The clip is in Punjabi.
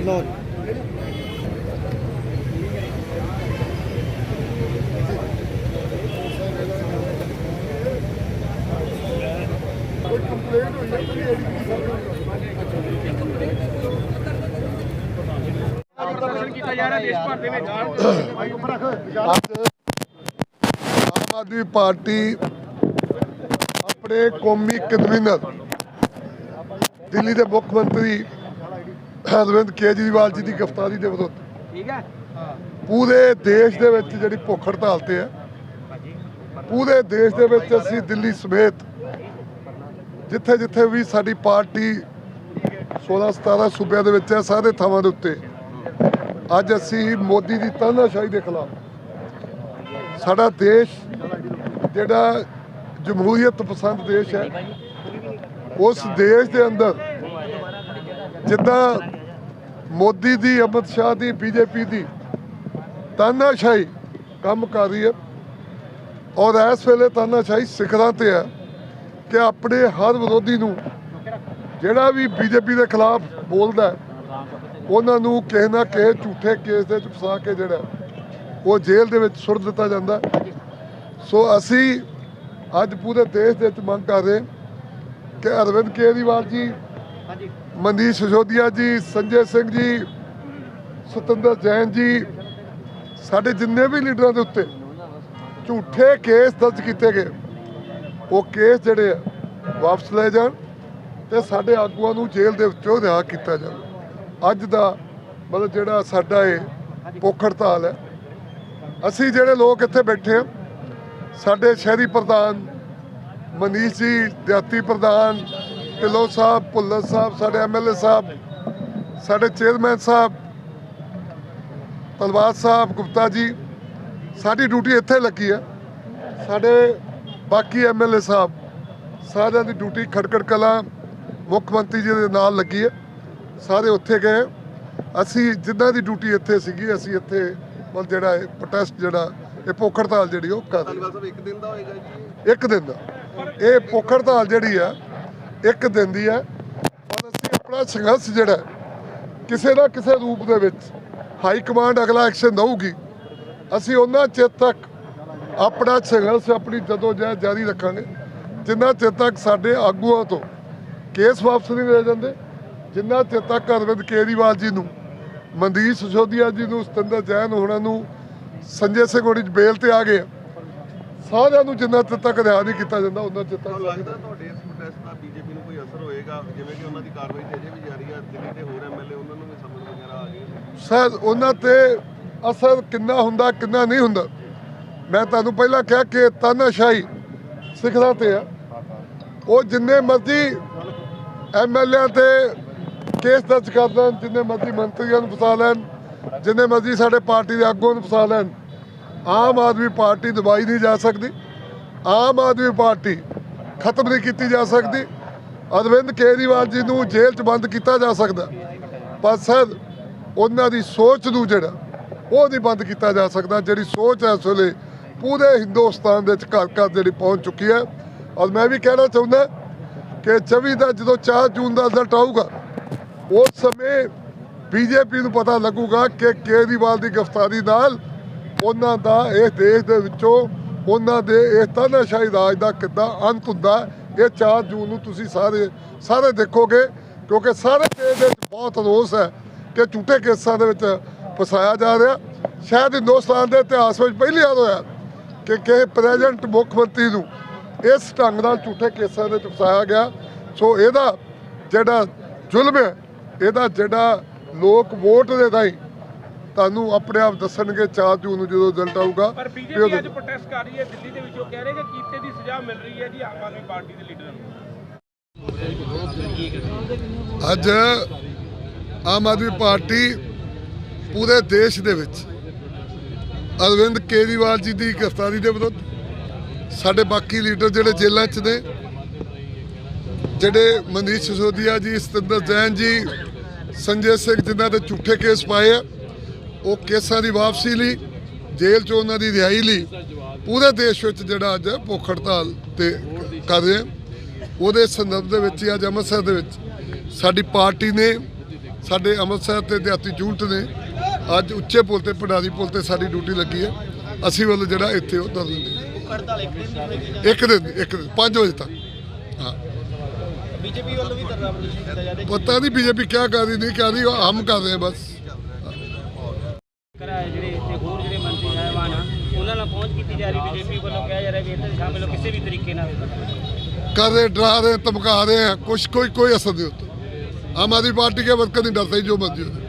ਲੋ ਆਮ ਆਦਮੀ ਪਾਰਟੀ ਆਪਣੇ ਕੌਮੀ ਕਨਵੀਨਰ ਦਿੱਲੀ ਦੇ ਮੁੱਖ ਮੰਤਰੀ ਅਰਵਿੰਦ ਕੇਜਰੀਵਾਲ ਜੀ ਦੀ ਗ੍ਰਿਫਤਾਰੀ ਦੇ ਵਿਰੁੱਧ। ਠੀਕ ਹੈ। ਪੂਰੇ ਦੇਸ਼ ਦੇ ਵਿੱਚ ਜਿਹੜੀ ਭੁੱਖ ਹੜਤਾਲ ਤੇ ਹੈ ਪੂਰੇ ਦੇਸ਼ ਦੇ ਵਿੱਚ ਅਸੀਂ ਦਿੱਲੀ ਸਮੇਤ ਜਿੱਥੇ ਜਿੱਥੇ ਵੀ ਸਾਡੀ ਪਾਰਟੀ 16 17 ਸੂਬਿਆਂ ਦੇ ਵਿੱਚ ਹੈ ਸਾਰੇ ਥਾਵਾਂ ਦੇ ਉੱਤੇ ਅੱਜ ਅਸੀਂ ਮੋਦੀ ਦੀ ਤਾਨਾਸ਼ਾਹੀ ਦੇ ਖਿਲਾਫ ਸਾਡਾ ਦੇਸ਼ ਜਿਹੜਾ ਜਮਹੂਰੀਅਤ ਪਸੰਦ ਦੇਸ਼ ਹੈ ਉਸ ਦੇਸ਼ ਦੇ ਅੰਦਰ ਜਿੱਦਾਂ ਮੋਦੀ ਦੀ, ਅਮਿਤ ਸ਼ਾਹ ਦੀ, ਬੀਜੇਪੀ ਦੀ ਤਾਨਾਸ਼ਾਹੀ ਕੰਮ ਕਰ ਰਹੀ ਹੈ। ਔਰ ਇਸ ਵੇਲੇ ਤਾਨਾਸ਼ਾਹੀ ਸਿਖਰਾਂ ਤੇ ਹੈ ਕਿ ਆਪਣੇ ਹਰ ਵਿਰੋਧੀ ਨੂੰ ਜਿਹੜਾ ਵੀ ਬੀਜੇਪੀ ਦੇ ਖਿਲਾਫ ਬੋਲਦਾ ਉਹਨਾਂ ਨੂੰ ਕਿਸੇ ਨਾ ਕਿਸੇ ਝੂਠੇ ਕੇਸ ਦੇ ਵਿੱਚ ਫਸਾ ਕੇ ਜਿਹੜਾ ਉਹ ਜੇਲ੍ਹ ਦੇ ਵਿੱਚ ਸੁੱਟ ਦਿੱਤਾ ਜਾਂਦਾ ਸੋ ਅਸੀਂ ਅੱਜ ਪੂਰੇ ਦੇਸ਼ ਦੇ ਵਿੱਚ ਮੰਗ ਕਰ ਰਹੇ ਕਿ ਅਰਵਿੰਦ ਕੇਜਰੀਵਾਲ ਜੀ ਮਨੀਸ਼ ਸਿਸੋਦੀਆ ਜੀ ਸੰਜੇ ਸਿੰਘ ਜੀ ਸਤਿੰਦਰ ਜੈਨ ਜੀ ਸਾਡੇ ਜਿੰਨੇ ਵੀ ਲੀਡਰਾਂ ਦੇ ਉੱਤੇ ਝੂਠੇ ਕੇਸ ਦਰਜ ਕੀਤੇ ਗਏ ਉਹ ਕੇਸ ਜਿਹੜੇ ਆ ਵਾਪਸ ਲਏ ਜਾਣ ਤੇ ਸਾਡੇ ਆਗੂਆਂ ਨੂੰ ਜੇਲ੍ਹ ਦੇ ਵਿੱਚੋਂ ਰਿਹਾ ਕੀਤਾ ਜਾਵੇ। ਅੱਜ ਦਾ ਮਤਲਬ ਜਿਹੜਾ ਸਾਡਾ ਇਹ ਭੁੱਖ ਹੜਤਾਲ ਹੈ। ਅਸੀਂ ਜਿਹੜੇ ਲੋਕ ਇੱਥੇ ਬੈਠੇ ਆ ਸਾਡੇ ਸ਼ਹਿਰੀ ਪ੍ਰਧਾਨ ਮਨੀਸ਼ ਜੀ ਦਿਹਾਤੀ ਪ੍ਰਧਾਨ ਢਿੱਲੋਂ ਸਾਹਿਬ ਭੁੱਲਰ ਸਾਹਿਬ ਸਾਡੇ ਐਮਐਲਏ ਸਾਹਿਬ ਸਾਡੇ ਚੇਅਰਮੈਨ ਸਾਹਿਬ ਤਲਵਾਰ ਸਾਹਿਬ ਗੁਪਤਾ ਜੀ ਸਾਡੀ ਡਿਊਟੀ ਇੱਥੇ ਲੱਗੀ ਹੈ। ਸਾਡੇ ਬਾਕੀ ਐਮਐਲਏ ਸਾਹਿਬ ਸਾਰਿਆਂ ਦੀ ਡਿਊਟੀ ਖੜਕੜ ਕਲਾ ਮੁੱਖ ਮੰਤਰੀ ਜੀ ਦੇ ਨਾਲ ਲੱਗੀ ਹੈ। ਸਾਰੇ ਉੱਥੇ ਗਏ। ਅਸੀਂ ਜਿੱਦਾਂ ਦੀ ਡਿਊਟੀ ਇੱਥੇ ਸੀਗੀ ਅਸੀਂ ਇੱਥੇ ਮਤਲਬ ਜਿਹੜਾ ਇਹ ਪ੍ਰੋਟੈਸਟ ਜਿਹੜਾ ਇਹ ਭੁੱਖ ਹੜਤਾਲ ਜਿਹੜੀ ਉਹ ਕਰ ਰਹੇ ਇੱਕ ਦਿਨ ਦਾ ਹੋਏਗਾ ਜੀ। ਇੱਕ ਦਿਨ ਦਾ। ਇਹ ਭੁੱਖ ਹੜਤਾਲ ਜਿਹੜੀ ਆ ਇੱਕ ਦਿਨ ਦੀ ਹੈ। ਔਰ ਅਸੀਂ ਆਪਣਾ ਸੰਘਰਸ਼ ਜਿਹੜਾ ਕਿਸੇ ਨਾ ਕਿਸੇ ਰੂਪ ਦੇ ਵਿੱਚ ਹਾਈ ਕਮਾਂਡ ਅਗਲਾ ਐਕਸ਼ਨ ਦਊਗੀ। ਅਸੀਂ ਉਹਨਾਂ ਚਿਰ ਤੱਕ ਆਪਣਾ ਸੰਘਰਸ਼ ਆਪਣੀ ਜਦੋਜਹਿਦ ਜਾਰੀ ਰੱਖਾਂਗੇ। ਜਿੰਨਾ ਚਿਰ ਤੱਕ ਸਾਡੇ ਆਗੂਆਂ ਤੋਂ ਕੇਸ ਵਾਪਸ ਨਹੀਂ ਲੈ ਜਾਂਦੇ, ਜਿੰਨਾ ਚਿਰ ਤੱਕ ਅਰਵਿੰਦ ਕੇਜਰੀਵਾਲ ਜੀ ਨੂੰ, ਮਨਦੀਪ ਸਿਸੋਦੀਆ ਜੀ ਨੂੰ, ਸਤਿੰਦਰ ਜੈਨ ਹੋਣਾ ਨੂੰ ਸੰਜੇ ਸਿੰਘ ਹੋਣੀ ਬੇਲ ਤੇ ਆ ਗਏ ਸਾਰਿਆਂ ਨੂੰ ਜਿੰਨਾ ਚਿਰ ਤੱਕ ਰਿਹਾ ਨਹੀਂ ਕੀਤਾ ਜਾਂਦਾ, ਉਹਨਾਂ ਚਿਰ ਤੱਕ ਲੱਗਦਾ ਇਸ ਪ੍ਰੋਟੈਸਟ ਦਾ ਬੀਜੇਪੀ ਨੂੰ ਕੋਈ ਅਸਰ ਹੋਏਗਾ? ਜਿਵੇਂ ਕਿ ਉਹਨਾਂ ਦੀ ਕਾਰਵਾਈ ਤੇ ਅਜੇ ਵੀ ਜਾਰੀ ਹੈ ਦਿੱਲੀ ਦੇ ਹੋਰ ਐਮਐਲਏ ਉਹਨਾਂ ਨੂੰ ਵੀ ਸਮਝ ਵਗੈਰਾ ਆ ਗਈ ਸ਼ਾਇਦ ਉਹਨਾਂ ਤੇ ਅਸਰ ਕਿੰਨਾ ਹੁੰਦਾ, ਕਿੰਨਾ ਨਹੀਂ ਹੁੰਦਾ? ਮੈਂ ਤੁਹਾਨੂੰ ਪਹਿਲਾਂ ਕਿਹਾ ਕਿ ਤਾਨਾਸ਼ਾਹੀ ਸਿਖਰਾਂ ਤੇ ਆ। ਉਹ ਜਿੰਨੇ ਮਰਜ਼ੀ ਐਮਐਲਏ ਤੇ ਕੇਸ ਦਰਜ ਕਰ ਦੇਣ ਜਿੰਨੇ ਮਰਜ਼ੀ ਮੰਤਰੀਆਂ ਨੂੰ ਫਸਾ ਲੈਣ, ਜਿੰਨੇ ਮਰਜ਼ੀ ਸਾਡੇ ਪਾਰਟੀ ਦੇ ਆਗੂਆਂ ਨੂੰ ਫਸਾ ਲੈਣ, ਆਮ ਆਦਮੀ ਪਾਰਟੀ ਦਬਾਈ ਨਹੀਂ ਜਾ ਸਕਦੀ। ਆਮ ਆਦਮੀ ਪਾਰਟੀ ਖਤਮ ਨਹੀਂ ਕੀਤੀ ਜਾ ਸਕਦੀ। ਅਰਵਿੰਦ ਕੇਜਰੀਵਾਲ ਜੀ ਨੂੰ ਜੇਲ੍ਹ 'ਚ ਬੰਦ ਕੀਤਾ ਜਾ ਸਕਦਾ। ਪਰ ਸਰ, ਉਹਨਾਂ ਦੀ ਸੋਚ ਨੂੰ ਜਿਹੜਾ, ਉਹ ਨਹੀਂ ਬੰਦ ਕੀਤਾ ਜਾ ਸਕਦਾ। ਜਿਹੜੀ ਸੋਚ ਹੈ ਇਸ ਵੇਲੇ ਪੂਰੇ ਹਿੰਦੁਸਤਾਨ ਦੇ ਵਿੱਚ ਘਰ ਘਰ ਜਿਹੜੀ ਪਹੁੰਚ ਚੁੱਕੀ ਹੈ। ਔਰ ਮੈਂ ਵੀ ਕਹਿਣਾ ਚਾਹੁੰਦਾ ਕਿ 24 ਦਾ ਜਦੋਂ 4 ਜੂਨ ਦਾ ਰਿਜ਼ਲਟ ਆਊਗਾ, ਉਸ ਸਮੇਂ ਬੀਜੇਪੀ ਨੂੰ ਪਤਾ ਲੱਗੂਗਾ ਕਿ ਕੇਜਰੀਵਾਲ ਦੀ ਗ੍ਰਿਫਤਾਰੀ ਨਾਲ ਉਹਨਾਂ ਦਾ ਇਸ ਦੇਸ਼ ਦੇ ਵਿੱਚੋਂ ਉਹਨਾਂ ਦੇ ਇਹ ਤਾਨਾਸ਼ਾਹੀ ਰਾਜ ਦਾ ਕਿੱਦਾਂ ਅੰਤ ਹੁੰਦਾ ਇਹ 4 ਜੂਨ ਨੂੰ ਤੁਸੀਂ ਸਾਰੇ ਸਾਰੇ ਦੇਖੋਗੇ, ਕਿਉਂਕਿ ਸਾਰੇ ਦੇਸ਼ ਦੇ ਵਿੱਚ ਬਹੁਤ ਰੋਸ ਹੈ ਕਿ ਝੂਠੇ ਕੇਸਾਂ ਦੇ ਵਿੱਚ ਫਸਾਇਆ ਜਾ ਰਿਹਾ। ਸ਼ਾਇਦ ਹਿੰਦੁਸਤਾਨ ਦੇ ਇਤਿਹਾਸ ਵਿੱਚ ਪਹਿਲੀ ਵਾਰ ਹੋਇਆ ਕਿ ਕਿਸੇ ਪ੍ਰੈਜ਼ੈਂਟ ਮੁੱਖ ਮੰਤਰੀ ਨੂੰ ਇਸ ਢੰਗ ਨਾਲ ਝੂਠੇ ਕੇਸਾਂ ਦੇ ਵਿੱਚ ਫਸਾਇਆ ਗਿਆ। ਸੋ ਇਹਦਾ ਜਿਹੜਾ ਜ਼ੁਲਮ ਹੈ, ਇਹਦਾ ਜਿਹੜਾ ਲੋਕ ਵੋਟ ਦੇ ਰਾਹੀਂ ਤੁਹਾਨੂੰ ਆਪਣੇ ਆਪ ਦੱਸਣਗੇ 4 ਜੂਨ ਨੂੰ ਜਦੋਂ ਰਿਜ਼ਲਟ ਆਊਗਾ। ਪਰ ਬੀਜੇਪੀ ਅੱਜ ਪ੍ਰੋਟੈਸਟ ਕਰ ਰਹੀ ਹੈ ਦਿੱਲੀ ਦੇ ਵਿੱਚ। ਉਹ ਕਹਿ ਰਹੇ ਕਿ ਕੀਤੇ ਦੀ ਸਜ਼ਾ ਮਿਲ ਰਹੀ ਹੈ ਜੀ ਆਮ ਆਦਮੀ ਪਾਰਟੀ ਦੇ ਲੀਡਰਾਂ ਨੂੰ। ਅੱਜ ਆਮ ਆਦਮੀ ਪਾਰਟੀ ਪੂਰੇ ਦੇਸ਼ ਦੇ ਵਿੱਚ ਅਰਵਿੰਦ ਕੇਜਰੀਵਾਲ ਜੀ ਦੀ ਗ੍ਰਿਫਤਾਰੀ ਦੇ ਵਿਰੁੱਧ ਸਾਡੇ ਬਾਕੀ ਲੀਡਰ ਜਿਹੜੇ ਜੇਲ੍ਹਾਂ 'ਚ ਨੇ ਜਿਹੜੇ ਮਨੀਸ਼ ਸਿਸੋਦੀਆ ਜੀ ਸਤਿੰਦਰ ਜੈਨ ਜੀ ਸੰਜੇ ਸਿੰਘ ਜਿਨ੍ਹਾਂ ਦੇ ਝੂਠੇ ਕੇਸ ਪਾਏ ਆ ਉਹ ਕੇਸਾਂ ਦੀ ਵਾਪਸੀ ਲਈ ਜੇਲ੍ਹ 'ਚੋਂ ਉਹਨਾਂ ਦੀ ਰਿਹਾਈ ਲਈ ਪੂਰੇ ਦੇਸ਼ ਵਿੱਚ ਜਿਹੜਾ ਅੱਜ ਭੁੱਖ ਹੜਤਾਲ ਤੇ ਕਰ ਰਹੇ ਉਹਦੇ ਸੰਦਰਭ ਦੇ ਵਿੱਚ ਅੱਜ ਅੰਮ੍ਰਿਤਸਰ ਦੇ ਵਿੱਚ ਸਾਡੀ ਪਾਰਟੀ ਨੇ ਸਾਡੇ ਅੰਮ੍ਰਿਤਸਰ ਤੇ ਦਿਹਾਤੀ ਯੂਨਿਟ ਨੇ ਅੱਜ ਉੱਚੇ ਪੁਲ ਤੇ ਪਡਾਰੀ ਪੁਲ ਤੇ ਸਾਡੀ ਡਿਊਟੀ ਲੱਗੀ ਹੈ। ਅਸੀਂ ਵੱਲ ਜਿਹੜਾ ਇੱਥੇ ਉਹ ਦਰ ਲੈਂਦੇ ਹੜਤਾਲ ਇੱਕ ਦਿਨ ਇੱਕ ਦਿਨ ਇੱਕ ਦਿਨ 5 ਵਜੇ ਤੱਕ। ਹਾਂ। ਬੀਜੇਪੀ ਵੱਲੋਂ ਵੀ ਰਿਹਾ ਪਤਾ ਨਹੀਂ ਬੀਜੇਪੀ ਕੀ ਕਰ ਰਹੀ ਨਹੀਂ ਕਰ ਰਹੀ ਉਹ ਹਮ ਕਰ ਰਹੇ ਬਸ ਕਰਾ ਜਿਹੜੇ ਇੱਥੇ ਹੋਰ ਜਿਹੜੇ ਮੰਤਰੀ ਸਾਹਿਬਾਨ ਆ ਉਹਨਾਂ ਨਾਲ ਪਹੁੰਚ ਕੀਤੀ ਜਾ ਰਹੀ ਬੀਜੇਪੀ ਵੱਲੋਂ ਕਿਹਾ ਜਾ ਰਿਹਾ ਵੀ ਇੱਥੇ ਸ਼ਾਮਿਲ ਹੋ ਕਿਸੇ ਵੀ ਤਰੀਕੇ ਨਾਲ कर रहे डरा रहे हैं धमका रहे हैं कुछ कोई कोई असर नहीं होता आम आदमी पार्टी के वर्कर नहीं डरते जो मर्जी हो जाए